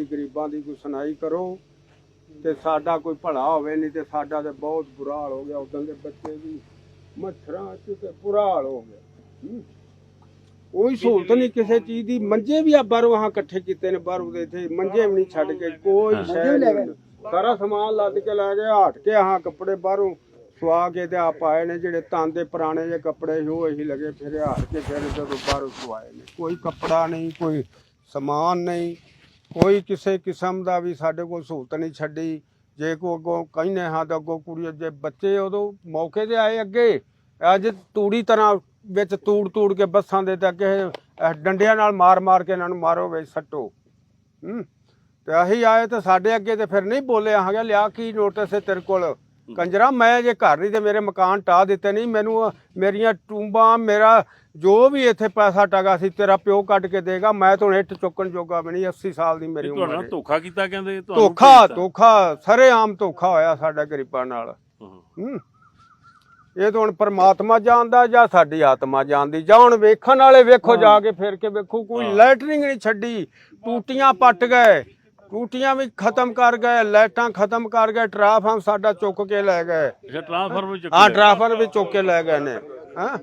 ਸਾਡੀ ਗਰੀਬਾਂ ਦੀ ਕੋਈ ਸੁਣਾਈ ਕਰੋ ਤੇ ਸਾਡਾ ਕੋਈ ਭਲਾ ਹੋਵੇ ਨਹੀਂ ਤੇ ਸਾਡਾ ਤੇ ਬਹੁਤ ਬੁਰਾ ਹਾਲ ਹੋ ਗਿਆ। ਉਦੋਂ ਦੇ ਬੱਚੇ ਵੀ ਮੱਛਰਾਂ ਚ ਤੇ ਬੁਰਾ ਹਾਲ ਹੋ ਗਿਆ। ਹੂੰ। ਕੋਈ ਸਹੂਲਤ ਨਹੀਂ ਕਿਸੇ ਚੀਜ਼ ਦੀ। ਮੰਜੇ ਵੀ ਆ ਬਾਹਰੋਂ ਆਹ ਇਕੱਠੇ ਕੀਤੇ ਨੇ ਬਾਹਰੋਂ ਦੇ ਇੱਥੇ ਮੰਜੇ ਵੀ ਨਹੀਂ ਛੱਡ ਕੇ ਕੋਈ ਸ਼ੈ ਸਾਰਾ ਸਮਾਨ ਲੱਦ ਕੇ ਲੈ ਗਏ ਹਟ ਕੇ ਆਹ ਕੱਪੜੇ ਬਾਹਰੋਂ ਸਵਾ ਕੇ ਤੇ ਆ ਪਾਏ ਨੇ ਜਿਹੜੇ ਤਾਂਦੇ ਪੁਰਾਣੇ ਜਿਹੇ ਕੱਪੜੇ ਉਹ ਇਹੀ ਲਗੇ ਫਿਰ ਹਾਰ ਕੇ ਫਿਰ ਜਦੋਂ ਬਾਹਰੋਂ ਸਵਾਏ ਨੇ। ਕੋਈ ਕੱਪੜਾ ਨਹੀਂ ਕੋਈ ਸਮਾਨ ਨਹੀਂ। ਕੋਈ ਕਿਸੇ ਕਿਸਮ ਦਾ ਵੀ ਸਾਡੇ ਕੋਲ ਸਹੂਲਤ ਨਹੀਂ ਛੱਡੀ। ਜੇ ਕੋ ਅੱਗੋਂ ਕਹਿੰਦੇ ਹਾਂ ਤਾਂ ਅੱਗੋਂ ਕੁੜੀ ਜੇ ਬੱਚੇ ਉਦੋਂ ਮੌਕੇ ਤੇ ਆਏ ਅੱਗੇ। ਅੱਜ ਤੂੜੀ ਤਰ੍ਹਾਂ ਵਿੱਚ ਤੂੜ ਤੂੜ ਕੇ ਬੱਸਾਂ ਦੇ ਤਾਂ ਅੱਗੇ ਡੰਡਿਆਂ ਨਾਲ ਮਾਰ ਮਾਰ ਕੇ ਇਹਨਾਂ ਨੂੰ ਮਾਰੋ ਵਿੱਚ ਸੱਟੋ। ਹੂੰ। ਤੇ ਅਸੀਂ ਆਏ ਤਾਂ ਸਾਡੇ ਅੱਗੇ ਤੇ ਫਿਰ ਨਹੀਂ ਬੋਲੇ ਆਹਾਂ ਲਿਆ ਕੀ ਨੋਟਿਸ ਹੈ ਤੇਰੇ ਕੋਲ? ਕੰਜਰਾ ਮੈਂ ਜੇ ਘਰ ਨਹੀਂ ਤੇ ਮੇਰੇ ਮਕਾਨ ਟਾ ਦਿੱਤੇ ਨਹੀਂ ਮੈਨੂੰ ਮੇਰੀਆਂ ਟੂੰਬਾਂ ਮੇਰਾ ਜੋ ਵੀ ਇੱਥੇ ਪੈਸਾ ਟਗਾ ਸੀ ਤੇਰਾ ਪਿਓ ਕੱਢ ਕੇ ਦੇਗਾ ਮੈਂ ਤਾਂ ਹੁਣ ਇੱਟ ਚੁੱਕਣ ਜੋਗਾ ਵੀ ਨਹੀਂ 80 ਸਾਲ ਦੀ ਮੇਰੀ ਉਮਰ ਹੈ ਧੋਖਾ ਕੀਤਾ ਕਹਿੰਦੇ ਤੁਹਾਨੂੰ ਧੋਖਾ। ਧੋਖਾ ਸਰੇਆਮ ਧੋਖਾ ਹੋਇਆ ਸਾਡਾ ਗਰੀਬਾਂ ਨਾਲ। ਇਹ ਤਾਂ ਹੁਣ ਪਰਮਾਤਮਾ ਜਾਣਦਾ ਜਾਂ ਸਾਡੀ ਆਤਮਾ ਜਾਣਦੀ? ਜਾਂ ਹੁਣ ਵੇਖਣ ਵਾਲੇ ਵੇਖੋ ਜਾ ਕੇ ਫਿਰ ਕੇ ਵੇਖੋ ਕੋਈ ਲੈਟਰਿੰਗ ਨਹੀਂ ਛੱਡੀ ਟੂਟੀਆਂ ਪੱਟ ਗਏ। ਟੂਟੀਆਂ ਵੀ ਖਤਮ ਕਰ ਗਏ ਲਾਈਟਾਂ ਖਤਮ ਕਰ ਗਏ ਟਰਾਫਾਰਮ ਸਾਡਾ ਚੁੱਕ ਕੇ ਲੈ ਗਏ। ਅੱਛਾ ਟ੍ਰਾਂਸਫਾਰਮਰ ਚੱਕ ਹਾਂ ਟਰਾਫਾਰਮ ਵੀ ਚੁੱਕ ਕੇ ਲੈ ਗਏ ਨੇ। ਹਾਂ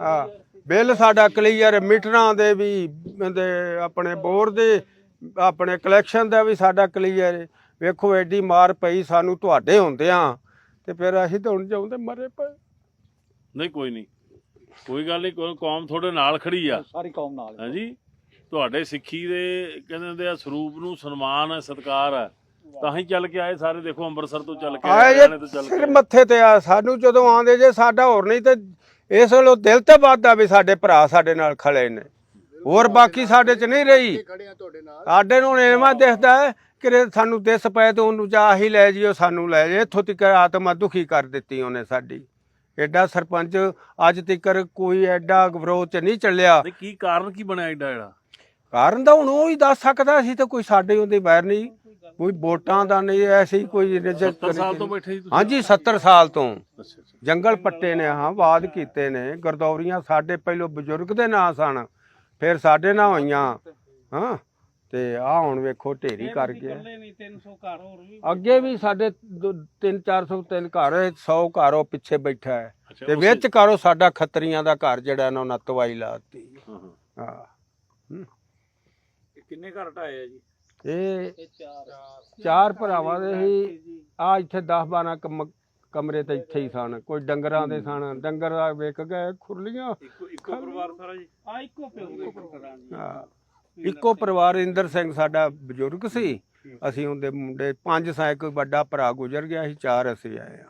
ਹਾਂ। ਬਿੱਲ ਸਾਡਾ ਕਲੀਅਰ ਮੀਟਰਾਂ ਦੇ ਵੀ ਦੇ ਆਪਣੇ ਬੋਰ ਦੇ ਆਪਣੇ ਕਲੈਕਸ਼ਨ ਦਾ ਵੀ ਸਾਡਾ ਕਲੀਅਰ। ਵੇਖੋ ਐਡੀ ਮਾਰ ਪਈ ਸਾਨੂੰ ਤੁਹਾਡੇ ਹੁੰਦਿਆਂ ਤੇ ਫਿਰ ਅਸੀਂ ਤਾਂ ਹੁਣ ਜਾਉਂਦੇ ਮਰੇ ਪਏ। ਨਹੀਂ ਕੋਈ ਨਹੀਂ। ਕੋਈ ਗੱਲ ਨਹੀਂ ਕੋਈ ਕੌਮ ਤੁਹਾਡੇ ਨਾਲ ਖੜੀ ਆ। ਸਾਰੀ ਕੌਮ ਨਾਲ। ਹਾਂਜੀ। ਤੁਹਾਡੇ ਸਿੱਖੀ ਦੇ ਕਹਿੰਦੇ ਹੁੰਦੇ ਆ ਸਰੂਪ ਨੂੰ ਸਨਮਾਨ ਹੈ ਸਤਿਕਾਰ ਹੈ ਤਾਂ ਹੀ ਚੱਲ ਕੇ ਆਏ ਸਾਰੇ ਦੇਖੋ ਅੰਮ੍ਰਿਤਸਰ ਤੋਂ ਚੱਲ ਕੇ ਆਏ ਹਰਿਆਣੇ ਤੋਂ ਚੱਲ ਸਿਰ ਕੇ ਮੱਥੇ ਤੇ ਆ ਸਾਨੂੰ ਜਦੋਂ ਆਉਂਦੇ ਜੇ ਸਾਡਾ ਹੋਰ ਨਹੀਂ ਤੇ ਇਸ ਵੇਲੇ ਦਿਲ ਤੇ ਵੱਧਦਾ ਵੀ ਸਾਡੇ ਭਰਾ ਸਾਡੇ ਨਾਲ ਖੜੇ ਨੇ। ਹੋਰ ਬਾਕੀ ਸਾਡੇ ਚ ਨਹੀਂ ਰਹੀ। ਸਾਡੇ ਨੂੰ ਨੇਮਾ ਦਿਖਦਾ ਹੈ ਕਿ ਸਾਨੂੰ ਦਿਸ ਪਏ ਤੇ ਉਹਨੂੰ ਜਾ ਹੀ ਲੈ ਜਿਓ ਸਾਨੂੰ ਲੈ ਜੇ ਇੱਥੋਂ ਤੱਕ ਆਤਮਾ ਦੁਖੀ ਕਰ ਦਿੱਤੀ ਉਹਨੇ ਸਾਡੀ। ਐਡਾ ਸਰਪੰਚ ਅੱਜ ਤੱਕ ਕੋਈ ਐਡਾ ਵਿਰੋਧ ਚ ਨਹੀਂ ਚੱਲਿਆ। ਕੀ ਕਾਰਨ ਕੀ ਬਣਿਆ ਐਡਾ ਜਿਹੜਾ? ਕਾਰਨ ਤਾਂ ਹੁਣ ਉਹ ਹੀ ਦੱਸ ਸਕਦਾ ਸੀ ਤਾਂ ਕੋਈ ਸਾਡੇ ਉਹਦੇ ਬਾਹਰ ਨਹੀਂ। ਕੋਈ ਵੋਟਾਂ ਦਾ ਨਹੀਂ ਐਸੀ ਕੋਈ ਰਿਜੈਕਟ 70 ਸਾਲ ਤੋਂ ਬੈਠੇ ਸੀ ਤੁਸੀਂ। ਹਾਂਜੀ 70 ਸਾਲ ਤੋਂ। ਜੰਗਲ ਪੱਟੇ ਨੇ ਹਾਂ ਵਾਦ ਕੀਤੇ ਨੇ। ਗਰਦੌਰੀਆਂ ਸਾਡੇ ਪਹਿਲੋਂ ਬਜ਼ੁਰਗ ਦੇ ਨਾਂ ਸਨ ਫਿਰ ਸਾਡੇ ਨਾਂ ਹੋਈਆਂ। ਹਾਂ ਤੇ ਆ ਹੁਣ ਵੇਖੋ ਢੇਰੀ ਕਰ ਗਿਆ। ਨਹੀਂ 300 ਘਰ ਹੋਰ ਵੀ। ਅੱਗੇ ਵੀ ਸਾਡੇ 3 400 ਤਿੰਨ ਘਰ 100 ਘਰ ਉਹ ਪਿੱਛੇ ਬੈਠਾ ਹੈ। ਤੇ ਵਿੱਚ ਕਰੋ ਸਾਡਾ ਖੱਤਰੀਆਂ ਦਾ ਘਰ ਜਿਹੜਾ ਇਹਨਾਂ ਨੇ ਤਵਾਈ ਲਾਤੀ ਹਾਂ, ਹਾਂ। ਕਿੰਨੇ ਘਰ ਢਾਏ ਆ ਜੀ? ਇਹ ਚਾਰ। ਚਾਰ ਭਰਾਵਾਂ ਦੇ ਹੀ। ਆ ਇੱਥੇ 10 12 ਕਮਰੇ ਤੇ ਇੱਥੇ ਹੀ ਸਨ। ਕੋਈ ਡੰਗਰਾਂ ਦੇ ਸਨ। ਡੰਗਰ ਆ ਵਿਕ ਗਏ ਖੁਰਲੀਆਂ। ਇੱਕੋ ਇੱਕੋ ਪਰਿਵਾਰ ਸਾਰਾ ਜੀ? ਆ ਇੱਕੋ ਪਿਓ ਇੱਕੋ ਪਰਿਵਾਰ ਹਾਂ। ਇੱਕੋ ਪਰਿਵਾਰ ਇੰਦਰ ਸਿੰਘ ਸਾਡਾ ਬਜ਼ੁਰਗ ਸੀ। ਅਸੀਂ ਉਹਦੇ ਮੁੰਡੇ ਪੰਜ ਸਾਲ ਕੋਈ ਵੱਡਾ ਭਰਾ ਗੁਜ਼ਰ ਗਿਆ ਸੀ। ਚਾਰ ਅਸੀਂ ਆਏ ਆ।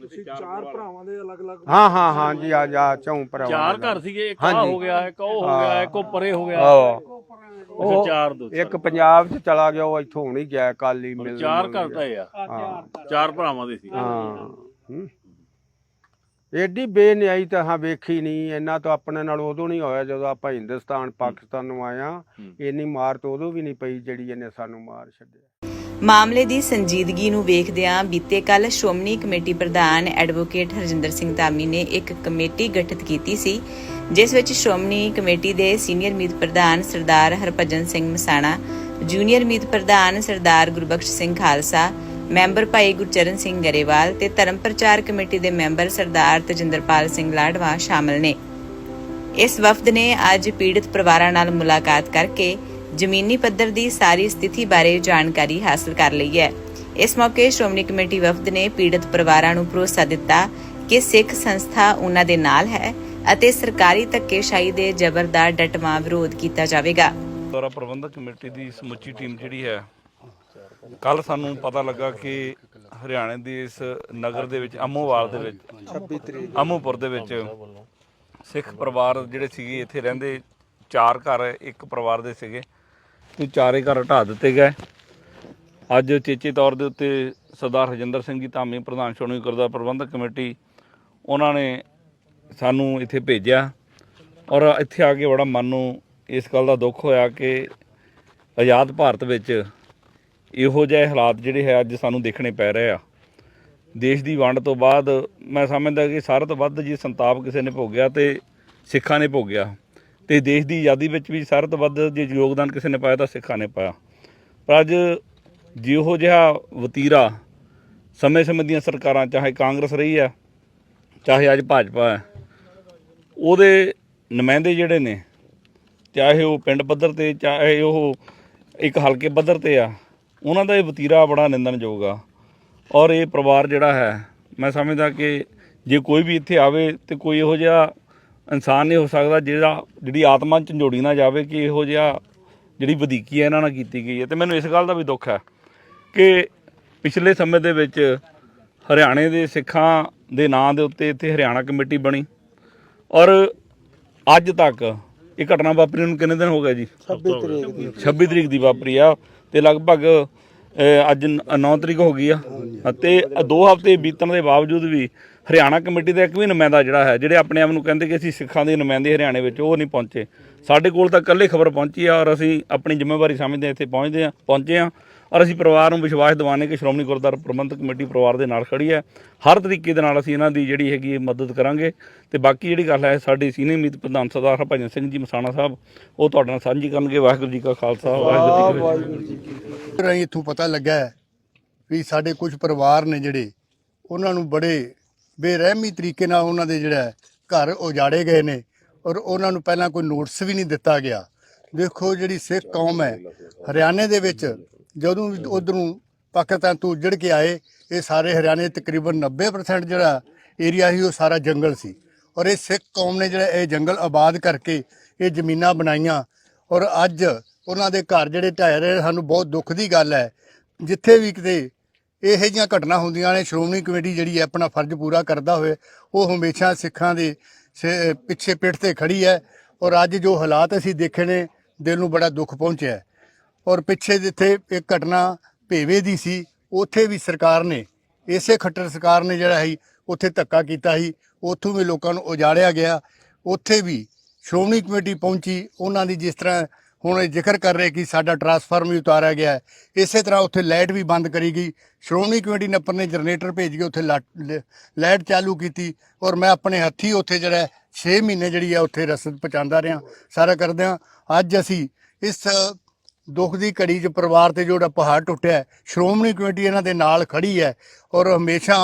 ਤੁਸੀਂ ਚਾਰ ਭਰਾਵਾਂ ਦੇ ਅਲੱਗ-ਅਲੱਗ ਹਾਂ ਹਾਂ ਹਾਂ ਜੀ ਆ ਜਾ ਚੌਂ ਭਰਾਵਾਂ ਚਾਰ। ਘਰ ਸੀਗੇ ਇੱਕ ਆ ਹਾਂਜੀ। ਹੋ ਗਿਆ ਇੱਕ ਉਹ ਹੋ ਗਿਆ ਇੱਕ ਉਹ ਪਰੇ ਹੋ ਗਿਆ। ਆਹੋ। ਉਹ ਚਾਰ ਦੋ ਇੱਕ ਪੰਜਾਬ ਚ ਚਲਾ ਗਿਆ ਉਹ ਇੱਥੋਂ ਹੁਣੀ ਗਿਆ ਕਾਲੀ ਮਿਲ ਚਾਰ ਘਰ ਤਾਂ ਇਹ ਆ। ਚਾਰ ਭਰਾਵਾਂ ਦੇ ਸੀ। ਹਾਂ। ਹੂੰ। ਏਡੀ ਬੇਨਿਆਈ ਤਾਂ ਹਾਂ ਵੇਖੀ ਨਹੀਂ ਇੰਨਾ ਤਾਂ ਆਪਣੇ ਨਾਲ ਉਦੋਂ ਨਹੀਂ ਹੋਇਆ ਜਦੋਂ ਆਪਾਂ ਹਿੰਦੁਸਤਾਨ ਪਾਕਿਸਤਾਨ ਨੂੰ ਆਇਆ ਹੂੰ। ਇੰਨੀ ਮਾਰ ਤਾਂ ਉਦੋਂ ਵੀ ਨਹੀਂ ਪਈ ਜਿਹੜੀ ਇਹਨੇ ਸਾਨੂੰ ਮਾਰ ਛੱਡਿਆ। ਮਾਮਲੇ ਦੀ ਸੰਜੀਦਗੀ ਨੂੰ ਵੇਖਦਿਆਂ ਬੀਤੇ ਕੱਲ ਸ਼੍ਰੋਮਣੀ ਕਮੇਟੀ ਪ੍ਰਧਾਨ ਐਡਵੋਕੇਟ ਹਰਜਿੰਦਰ ਸਿੰਘ ਧਾਮੀ ਨੇ ਇੱਕ ਕਮੇਟੀ ਗਠਿਤ ਕੀਤੀ ਸੀ, ਜਿਸ ਵਿੱਚ ਸ਼੍ਰੋਮਣੀ ਕਮੇਟੀ ਦੇ ਸੀਨੀਅਰ ਮੀਤ ਪ੍ਰਧਾਨ ਸਰਦਾਰ ਹਰਭਜਨ ਸਿੰਘ ਮਸਾਣਾ, ਜੂਨੀਅਰ ਮੀਤ ਪ੍ਰਧਾਨ ਸਰਦਾਰ ਗੁਰਬਖਸ਼ ਸਿੰਘ ਖਾਲਸਾ, ਮੈਂਬਰ ਭਾਈ ਗੁਰਚਰਨ ਸਿੰਘ ਗਰੇਵਾਲ ਤੇ ਧਰਮ ਪ੍ਰਚਾਰ ਕਮੇਟੀ ਦੇ ਮੈਂਬਰ ਸਰਦਾਰ ਤਜਿੰਦਰਪਾਲ ਸਿੰਘ ਲਾਡਵਾ ਸ਼ਾਮਲ ਨੇ। ਇਸ ਵਫਦ ਨੇ ਅੱਜ ਪੀੜਤ ਪਰਿਵਾਰਾਂ ਨਾਲ ਮੁਲਾਕਾਤ ਕਰਕੇ ਜ਼ਮੀਨੀ ਪੱਧਰ ਦੀ ਸਾਰੀ ਸਥਿਤੀ ਬਾਰੇ ਜਾਣਕਾਰੀ ਹਾਸਲ ਕਰ ਲਈ ਹੈ। ਇਸ ਮੌਕੇ ਸ਼੍ਰੋਮਣੀ ਕਮੇਟੀ ਵਫਦ ਨੇ ਪੀੜਤ ਪਰਿਵਾਰਾਂ ਨੂੰ ਭਰੋਸਾ ਦਿੱਤਾ ਕਿ ਸਿੱਖ ਸੰਸਥਾ ਉਹਨਾਂ ਦੇ ਨਾਲ ਹੈ ਅਤੇ ਸਰਕਾਰੀ ਧੱਕੇਸ਼ਾਹੀ ਦੇ ਜ਼ਬਰ ਦਾ ਡਟਵਾਂ ਵਿਰੋਧ ਕੀਤਾ ਜਾਵੇਗਾ। ਦੌਰਾ ਪ੍ਰਬੰਧਕ ਕਮੇਟੀ ਦੀ ਸਮੁੱਚੀ ਟੀਮ ਜਿਹੜੀ ਹੈ ਕੱਲ ਸਾਨੂੰ ਪਤਾ ਲੱਗਾ ਕਿ ਹਰਿਆਣੇ ਦੇ ਇਸ ਨਗਰ ਦੇ ਵਿੱਚ, ਅਮੋਵਾਲ ਦੇ ਵਿੱਚ 26 ਤਰੀਕ ਅਮੋਪੁਰ ਦੇ ਵਿੱਚ ਸਿੱਖ ਪਰਿਵਾਰ ਜਿਹੜੇ ਸੀਗੇ, ਇੱਥੇ ਰਹਿੰਦੇ ਚਾਰ ਘਰ, ਇੱਕ ਪਰਿਵਾਰ ਦੇ ਸੀਗੇ। ਤੇ ਚਾਰੇ ਘਰ ਹਟਾ ਦਿੱਤੇ ਗਏ। ਅੱਜ ਚੇਚੇ ਤੌਰ ਦੇ ਉੱਤੇ ਸਰਦਾਰ ਹਰਜਿੰਦਰ ਸਿੰਘ ਜੀ ਧਾਮੀ ਪ੍ਰਧਾਨ ਸ਼੍ਰੋਮਣੀ ਗੁਰਦੁਆਰਾ ਪ੍ਰਬੰਧਕ ਕਮੇਟੀ, ਉਹਨਾਂ ਨੇ ਸਾਨੂੰ ਇੱਥੇ ਭੇਜਿਆ ਔਰ ਇੱਥੇ ਆ ਕੇ ਬੜਾ ਮਨ ਨੂੰ ਇਸ ਗੱਲ ਦਾ ਦੁੱਖ ਹੋਇਆ ਕਿ ਆਜ਼ਾਦ ਭਾਰਤ ਵਿੱਚ ਇਹੋ ਜਿਹੇ ਹਾਲਾਤ ਜਿਹੜੇ ਹੈ ਅੱਜ ਸਾਨੂੰ ਦੇਖਣੇ ਪੈ ਰਹੇ ਆ। ਦੇਸ਼ ਦੀ ਵੰਡ ਤੋਂ ਬਾਅਦ ਮੈਂ ਸਮਝਦਾ ਕਿ ਸਾਰਿਆਂ ਤੋਂ ਵੱਧ ਜੀ ਸੰਤਾਪ ਕਿਸੇ ਨੇ ਭੋਗਿਆ ਤੇ ਸਿੱਖਾਂ ਨੇ ਭੋਗਿਆ। ਤੇ ਦੇਸ਼ ਦੀ ਆਜ਼ਾਦੀ ਵਿੱਚ ਵੀ ਸਾਰਿਆਂ ਤੋਂ ਵੱਧ ਜੇ ਯੋਗਦਾਨ ਕਿਸੇ ਨੇ ਪਾਇਆ ਤਾਂ ਸਿੱਖਾਂ ਨੇ ਪਾਇਆ। ਪਰ ਅੱਜ ਜਿਹੋ ਜਿਹਾ ਵਤੀਰਾ ਸਮੇਂ-ਸਮੇਂ ਦੀਆਂ ਸਰਕਾਰਾਂ, ਚਾਹੇ ਕਾਂਗਰਸ ਰਹੀ ਹੈ, ਚਾਹੇ ਅੱਜ ਭਾਜਪਾ ਹੈ, ਉਹਦੇ ਨੁਮਾਇੰਦੇ ਜਿਹੜੇ ਨੇ, ਚਾਹੇ ਉਹ ਪਿੰਡ ਪੱਧਰ ਤੇ, ਚਾਹੇ ਉਹ ਇੱਕ ਹਲਕੇ ਪੱਧਰ ਤੇ ਆ, ਉਹਨਾਂ ਦਾ ਇਹ ਵਤੀਰਾ ਬੜਾ ਨਿੰਦਣਯੋਗ ਆ। ਔਰ ਇਹ ਪਰਿਵਾਰ ਜਿਹੜਾ ਹੈ, ਮੈਂ ਸਮਝਦਾ ਕਿ ਜੇ ਕੋਈ ਵੀ ਇੱਥੇ ਆਵੇ ਤੇ ਕੋਈ ਇਹੋ ਜਿਹਾ ਇਨਸਾਨ ਨਹੀਂ ਹੋ ਸਕਦਾ ਜਿਹੜਾ ਜਿਹੜੀ ਆਤਮਾ ਝੰਜੋੜੀ ਨਾ ਜਾਵੇ ਕਿ ਇਹੋ ਜਿਹਾ ਜਿਹੜੀ ਵਧੀਕੀ ਹੈ ਇਹਨਾਂ ਨਾਲ ਕੀਤੀ ਗਈ ਹੈ। ਤੇ ਮੈਨੂੰ ਇਸ ਗੱਲ ਦਾ ਵੀ ਦੁੱਖ ਹੈ ਕਿ ਪਿਛਲੇ ਸਮੇਂ ਦੇ ਵਿੱਚ ਹਰਿਆਣੇ ਦੇ ਸਿੱਖਾਂ ਦੇ ਨਾਂ ਦੇ ਉੱਤੇ ਇੱਥੇ ਹਰਿਆਣਾ ਕਮੇਟੀ ਬਣੀ ਔਰ ਅੱਜ ਤੱਕ ਇਹ ਘਟਨਾ ਵਾਪਰੀ ਨੂੰ ਕਿੰਨੇ ਦਿਨ ਹੋ ਗਏ ਜੀ? 26 ਤਰੀਕ ਦੀ। 26 ਤਰੀਕ ਦੀ ਵਾਪਰੀ ਆ ਤੇ ਲਗਭਗ ਅੱਜ 9 ਤਰੀਕ ਹੋ ਗਈ ਆ। ਅਤੇ ਦੋ ਹਫ਼ਤੇ ਬੀਤਣ ਦੇ ਬਾਵਜੂਦ ਵੀ ਹਰਿਆਣਾ ਕਮੇਟੀ ਦਾ ਇੱਕ ਵੀ ਨੁਮਾਇੰਦਾ ਜਿਹੜਾ ਹੈ ਜਿਹੜੇ ਆਪਣੇ ਆਪ ਨੂੰ ਕਹਿੰਦੇ ਕਿ ਅਸੀਂ ਸਿੱਖਾਂ ਦੇ ਨੁਮਾਇੰਦੇ ਹਰਿਆਣੇ ਵਿੱਚ ਉਹ ਨਹੀਂ ਪਹੁੰਚੇ। ਸਾਡੇ ਕੋਲ ਤਾਂ ਇਕੱਲੇ ਖਬਰ ਪਹੁੰਚੀ ਆ ਔਰ ਅਸੀਂ ਆਪਣੀ ਜ਼ਿੰਮੇਵਾਰੀ ਸਮਝਦੇ ਇੱਥੇ ਪਹੁੰਚਦੇ ਆ ਪਹੁੰਚੇ ਆ ਔਰ ਅਸੀਂ ਪਰਿਵਾਰ ਨੂੰ ਵਿਸ਼ਵਾਸ ਦਿਵਾਉਂਦੇ ਕਿ ਸ਼੍ਰੋਮਣੀ ਗੁਰਦੁਆਰਾ ਪ੍ਰਬੰਧਕ ਕਮੇਟੀ ਪਰਿਵਾਰ ਦੇ ਨਾਲ ਖੜੀ ਹੈ। ਹਰ ਤਰੀਕੇ ਦੇ ਨਾਲ ਅਸੀਂ ਇਹਨਾਂ ਦੀ ਜਿਹੜੀ ਹੈਗੀ ਹੈ ਮਦਦ ਕਰਾਂਗੇ। ਤੇ ਬਾਕੀ ਜਿਹੜੀ ਗੱਲ ਹੈ ਸਾਡੇ ਸੀਨੀਅਰ ਮੀਤ ਪ੍ਰਧਾਨ ਸਰਦਾਰ ਹਰਭਜਨ ਸਿੰਘ ਜੀ ਮਸਾਣਾ ਸਾਹਿਬ ਉਹ ਤੁਹਾਡੇ ਨਾਲ ਸਾਂਝੀ ਕਰਨਗੇ। ਵਾਹਿਗੁਰੂ ਜੀ ਕਾ ਖਾਲਸਾ ਵਾਹਿਗੁਰੂ ਜੀ ਕੀ ਫਤਿਹ। ਰਾਹੀਂ ਇੱਥੋਂ ਪਤਾ ਲੱਗਾ ਹੈ ਵੀ ਸਾਡੇ ਕੁਝ ਪਰਿਵਾਰ ਨੇ ਜਿਹੜੇ ਉਹਨਾਂ ਨੂੰ ਬੜੇ ਬੇਰਹਿਮੀ ਤਰੀਕੇ ਨਾਲ ਉਹਨਾਂ ਦੇ ਜਿਹੜਾ ਘਰ ਉਜਾੜੇ ਗਏ ਨੇ ਔਰ ਉਹਨਾਂ ਨੂੰ ਪਹਿਲਾਂ ਕੋਈ ਨੋਟਿਸ ਵੀ ਨਹੀਂ ਦਿੱਤਾ ਗਿਆ। ਦੇਖੋ ਜਿਹੜੀ ਸਿੱਖ ਕੌਮ ਹੈ ਹਰਿਆਣੇ ਦੇ ਵਿੱਚ ਜਦੋਂ ਉਧਰੋਂ ਪਾਕਿਸਤਾਨ ਤੋਂ ਉੱਜੜ ਕੇ ਆਏ ਇਹ ਸਾਰੇ ਹਰਿਆਣੇ ਤਕਰੀਬਨ 90% ਜਿਹੜਾ ਏਰੀਆ ਸੀ ਉਹ ਸਾਰਾ ਜੰਗਲ ਸੀ। ਔਰ ਇਹ ਸਿੱਖ ਕੌਮ ਨੇ ਜਿਹੜਾ ਇਹ ਜੰਗਲ ਆਬਾਦ ਕਰਕੇ ਇਹ ਜ਼ਮੀਨਾਂ ਬਣਾਈਆਂ। ਔਰ ਅੱਜ ਉਹਨਾਂ ਦੇ ਘਰ ਜਿਹੜੇ ਢਹਿ ਰਹੇ ਸਾਨੂੰ ਬਹੁਤ ਦੁੱਖ ਦੀ ਗੱਲ ਹੈ। ਜਿੱਥੇ ਵੀ ਕਿਤੇ ਇਹੋ ਜਿਹੀਆਂ ਘਟਨਾ ਹੁੰਦੀਆਂ ਨੇ, ਸ਼੍ਰੋਮਣੀ ਕਮੇਟੀ ਜਿਹੜੀ ਹੈ ਆਪਣਾ ਫਰਜ਼ ਪੂਰਾ ਕਰਦਾ ਹੋਏ ਉਹ ਹਮੇਸ਼ਾ ਸਿੱਖਾਂ ਦੇ ਸੇ- ਪਿੱਛੇ ਪਿੱਠ ਤੇ ਖੜੀ ਹੈ ਔਰ ਅੱਜ ਜੋ ਹਾਲਾਤ ਅਸੀਂ ਦੇਖੇ ਨੇ, ਦਿਲ ਨੂੰ ਬੜਾ ਦੁੱਖ ਪਹੁੰਚਿਆ ਔਰ ਪਿੱਛੇ ਜਿੱਥੇ ਇੱਕ ਘਟਨਾ ਭੇਵੇ ਦੀ ਸੀ, ਉੱਥੇ ਵੀ ਸਰਕਾਰ ਨੇ, ਇਸੇ ਖੱਟਰ ਸਰਕਾਰ ਨੇ ਜਿਹੜਾ ਸੀ, ਉੱਥੇ ਧੱਕਾ ਕੀਤਾ ਸੀ, ਉੱਥੋਂ ਵੀ ਲੋਕਾਂ ਨੂੰ ਉਜਾੜਿਆ ਗਿਆ, ਉੱਥੇ ਵੀ ਸ਼੍ਰੋਮਣੀ ਕਮੇਟੀ ਪਹੁੰਚੀ, ਉਹਨਾਂ ਦੀ ਜਿਸ ਤਰ੍ਹਾਂ ਹੁਣ ਇਹ ਜ਼ਿਕਰ ਕਰ ਰਹੇ ਕਿ ਸਾਡਾ ਟਰਾਂਸਫਾਰਮ ਵੀ ਉਤਾਰਿਆ ਗਿਆ ਹੈ। ਇਸੇ ਤਰ੍ਹਾਂ ਉੱਥੇ ਲਾਈਟ ਵੀ ਬੰਦ ਕਰੀ ਗਈ। ਸ਼੍ਰੋਮਣੀ ਕਮੇਟੀ ਨੇ ਆਪਣੇ ਜਨਰੇਟਰ ਭੇਜ ਕੇ ਉੱਥੇ ਲਾ- ਲ- ਲਾਈਟ ਚਾਲੂ ਕੀਤੀ ਔਰ ਮੈਂ ਆਪਣੇ ਹੱਥੀ ਉੱਥੇ ਜਿਹੜਾ 6 ਮਹੀਨੇ ਜਿਹੜੀ ਆ ਉੱਥੇ ਰਸਦ ਪਹੁੰਚਾਉਂਦਾ ਰਿਹਾ, ਸਾਰਾ ਕਰਦਿਆਂ। ਅੱਜ ਅਸੀਂ ਇਸ ਦੁੱਖ ਦੀ ਘੜੀ 'ਚ ਪਰਿਵਾਰ ਤੇ ਜਿਹੜਾ ਪਹਾੜ ਟੁੱਟਿਆ ਸ਼੍ਰੋਮਣੀ ਕਮੇਟੀ ਇਹਨਾਂ ਦੇ ਨਾਲ ਖੜੀ ਹੈ ਔਰ ਹਮੇਸ਼ਾ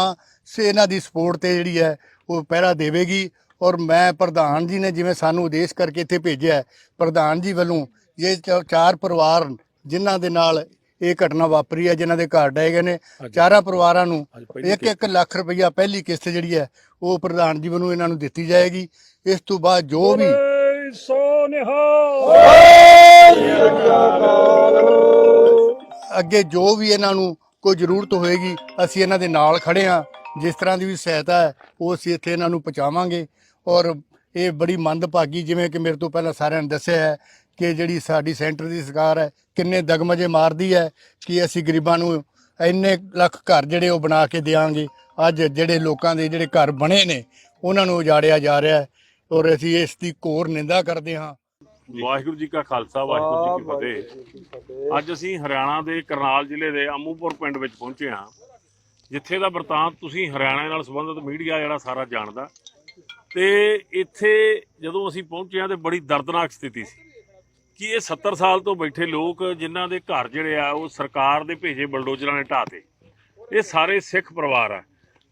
ਸੇ ਇਹਨਾਂ ਦੀ ਸਪੋਰਟ ਤੇ ਜਿਹੜੀ ਹੈ ਉਹ ਪਹਿਰਾ ਦੇਵੇਗੀ। ਔਰ ਮੈਂ ਪ੍ਰਧਾਨ ਜੀ ਨੇ ਜਿਵੇਂ ਸਾਨੂੰ ਉਦੇਸ਼ ਕਰਕੇ ਇੱਥੇ ਭੇਜਿਆ ਪ੍ਰਧਾਨ ਜੀ ਵੱਲੋਂ ਇਹ ਚ- ਚਾਰ ਪਰਿਵਾਰ ਜਿਨ੍ਹਾਂ ਦੇ ਨਾਲ ਇਹ ਘਟਨਾ ਵਾਪਰੀ ਹੈ ਜਿਨ੍ਹਾਂ ਦੇ ਘਰ ਡਏ ਗਏ ਨੇ। ਚਾਰਾਂ ਪਰਿਵਾਰਾਂ ਨੂੰ ਇੱਕ ਇੱਕ ਲੱਖ ਰੁਪਈਆ ਪਹਿਲੀ ਕਿਸ਼ਤ ਜਿਹੜੀ ਹੈ ਉਹ ਪ੍ਰਧਾਨ ਜੀ ਵੱਲੋਂ ਇਹਨਾਂ ਨੂੰ ਦਿੱਤੀ ਜਾਏਗੀ। ਇਸ ਤੋਂ ਬਾਅਦ ਜੋ ਵੀ ਅੱਗੇ ਜੋ ਵੀ ਇਹਨਾਂ ਨੂੰ ਕੋਈ ਜ਼ਰੂਰਤ ਹੋਏਗੀ ਅਸੀਂ ਇਹਨਾਂ ਦੇ ਨਾਲ ਖੜੇ ਹਾਂ। ਜਿਸ ਤਰ੍ਹਾਂ ਦੀ ਵੀ ਸਹਾਇਤਾ ਹੈ ਉਹ ਅਸੀਂ ਇੱਥੇ ਇਹਨਾਂ ਨੂੰ ਪਹੁੰਚਾਵਾਂਗੇ। ਔਰ ਇਹ ਬੜੀ ਮੰਦਭਾਗੀ, ਜਿਵੇਂ ਕਿ ਮੇਰੇ ਤੋਂ ਪਹਿਲਾਂ ਸਾਰਿਆਂ ਨੇ ਦੱਸਿਆ ਹੈ ਕਿ ਜਿਹੜੀ ਸਾਡੀ ਸੈਂਟਰ ਦੀ ਸਰਕਾਰ ਹੈ, ਕਿੰਨੇ ਦਗਮਜੇ ਮਾਰਦੀ ਹੈ ਕਿ ਅਸੀਂ ਗਰੀਬਾਂ ਨੂੰ ਇੰਨੇ ਲੱਖ ਘਰ ਜਿਹੜੇ ਉਹ ਬਣਾ ਕੇ ਦੇਵਾਂਗੇ ਅੱਜ ਜਿਹੜੇ ਲੋਕਾਂ ਦੇ ਜਿਹੜੇ ਘਰ ਬਣੇ ਨੇ, ਉਹਨਾਂ ਨੂੰ ਉਜਾੜਿਆ ਜਾ ਰਿਹਾ ਹੈ ਔਰ ਅਸੀਂ ਇਸ ਦੀ ਘੋਰ ਨਿੰਦਾ ਕਰਦੇ ਹਾਂ। ਵਾਹਿਗੁਰੂ ਜੀ ਕਾ ਖਾਲਸਾ, ਵਾਹਿਗੁਰੂ ਜੀ ਕੀ ਫਤਿਹ। ਅੱਜ ਅਸੀਂ ਹਰਿਆਣਾ ਦੇ ਕਰਨਾਲ ਜ਼ਿਲ੍ਹੇ ਦੇ ਅਮੂਪੁਰ ਪਿੰਡ ਵਿੱਚ ਪਹੁੰਚੇ ਹਾਂ, ਜਿੱਥੇ ਦਾ ਵਰਤਾਂਤ ਤੁਸੀਂ ਹਰਿਆਣਾ ਨਾਲ ਸੰਬੰਧਿਤ ਮੀਡੀਆ ਜਿਹੜਾ ਸਾਰਾ ਜਾਣਦਾ। ਤੇ ਇੱਥੇ ਜਦੋਂ ਅਸੀਂ ਪਹੁੰਚੇ ਹਾਂ ਤੇ ਬੜੀ ਦਰਦਨਾਕ ਸਥਿਤੀ ਸੀ ਕਿ ਇਹ 70 ਸਾਲ ਤੋਂ ਬੈਠੇ ਲੋਕ ਜਿਨ੍ਹਾਂ ਦੇ ਘਰ ਜਿਹੜੇ ਆ ਉਹ ਸਰਕਾਰ ਦੇ ਭੇਜੇ ਬਲਡੋਜ਼ਰਾਂ ਨੇ ਢਾਹ ਤੇ। ਇਹ ਸਾਰੇ ਸਿੱਖ ਪਰਿਵਾਰ ਆ।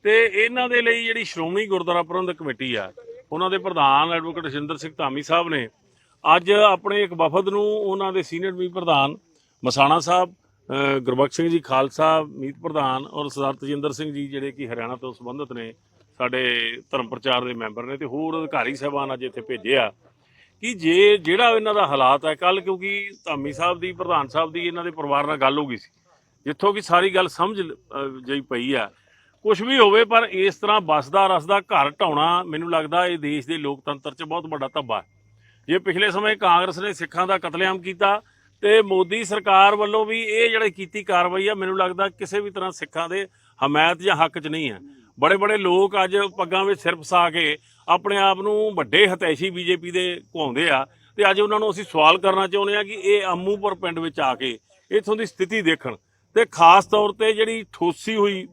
ਤੇ ਇਹਨਾਂ ਦੇ ਲਈ ਜਿਹੜੀ ਸ਼੍ਰੋਮਣੀ ਗੁਰਦੁਆਰਾ ਪ੍ਰਬੰਧਕ ਕਮੇਟੀ ਆ ਉਹਨਾਂ ਦੇ ਪ੍ਰਧਾਨ ਐਡਵੋਕੇਟ ਰਜਿੰਦਰ ਸਿੰਘ ਧਾਮੀ ਸਾਹਿਬ ਨੇ ਅੱਜ ਆਪਣੇ ਇੱਕ ਵਫਦ ਨੂੰ ਉਹਨਾਂ ਦੇ ਸੀਨੀਅਰ ਮੀਤ ਪ੍ਰਧਾਨ ਮਸਾਣਾ ਸਾਹਿਬ ਅ, ਗੁਰਬਖਸ਼ ਸਿੰਘ ਜੀ ਖਾਲਸਾ ਮੀਤ ਪ੍ਰਧਾਨ ਔਰ ਸਰਦਾਰ ਤਜਿੰਦਰ ਸਿੰਘ ਜੀ ਜਿਹੜੇ ਕਿ ਹਰਿਆਣਾ ਤੋਂ ਸੰਬੰਧਿਤ ਨੇ ਸਾਡੇ ਧਰਮ ਪ੍ਰਚਾਰ ਦੇ ਮੈਂਬਰ ਨੇ ਤੇ ਹੋਰ ਅਧਿਕਾਰੀ ਸਾਹਿਬਾਨ ਅੱਜ ਇੱਥੇ ਭੇਜੇ ਆ ਕਿ ਜੇ ਜਿਹੜਾ ਇਹਨਾਂ ਦਾ ਹਾਲਾਤ ਹੈ ਕੱਲ ਕਿਉਂਕਿ ਧਾਮੀ ਸਾਹਿਬ ਦੀ ਪ੍ਰਧਾਨ ਸਾਹਿਬ ਦੀ ਇਹਨਾਂ ਦੇ ਪਰਿਵਾਰ ਨਾਲ ਗੱਲ ਹੋ ਗਈ ਸੀ ਜਿੱਥੋਂ ਕਿ ਸਾਰੀ ਗੱਲ ਸਮਝ ਅ, ਜਈ ਪਈ ਆ। ਕੁਝ ਵੀ ਹੋਵੇ ਪਰ ਇਸ ਤਰ੍ਹਾਂ ਬਸਦਾ ਰਸਦਾ ਘਰ ਢਾਉਣਾ ਮੈਨੂੰ ਲੱਗਦਾ ਇਹ ਦੇਸ਼ ਦੇ ਲੋਕਤੰਤਰ 'ਚ ਬਹੁਤ ਵੱਡਾ ਧੱਬਾ ਹੈ। ਜੇ ਪਿਛਲੇ ਸਮੇਂ ਕਾਂਗਰਸ ਨੇ ਸਿੱਖਾਂ ਦਾ ਕਤਲੇਆਮ ਕੀਤਾ ਤੇ ਮੋਦੀ ਸਰਕਾਰ ਵੱਲੋਂ ਵੀ ਇਹ ਜਿਹੜੀ ਕੀਤੀ ਕਾਰਵਾਈ ਆ ਮੈਨੂੰ ਲੱਗਦਾ ਕਿਸੇ ਵੀ ਤਰ੍ਹਾਂ ਸਿੱਖਾਂ ਦੇ ਹਮਾਇਤ ਜਾਂ ਹੱਕ 'ਚ ਨਹੀਂ ਹੈ। ਬੜੇ ਬੜੇ ਲੋਕ ਅੱਜ ਪੱਗਾਂ ਵਿੱਚ ਸਿਰ ਫਸਾ ਕੇ ਆਪਣੇ ਆਪ ਨੂੰ ਵੱਡੇ ਹਤੈਸ਼ੀ ਬੀਜੇਪੀ ਦੇ ਘੁਆਉਂਦੇ ਆ ਤੇ ਅੱਜ ਉਹਨਾਂ ਨੂੰ ਅਸੀਂ ਸਵਾਲ ਕਰਨਾ ਚਾਹੁੰਦੇ ਆ ਕਿ ਇਹ ਅਮੂਪੁਰ ਪਿੰਡ ਵਿੱਚ ਆ ਕੇ ਇਥੋਂ ਦੀ ਸਥਿਤੀ ਦੇਖਣ ਤੇ ਖਾਸ ਤੌਰ ਤੇ ਜਿਹੜੀ ਠੋਸੀ ਹੋਈ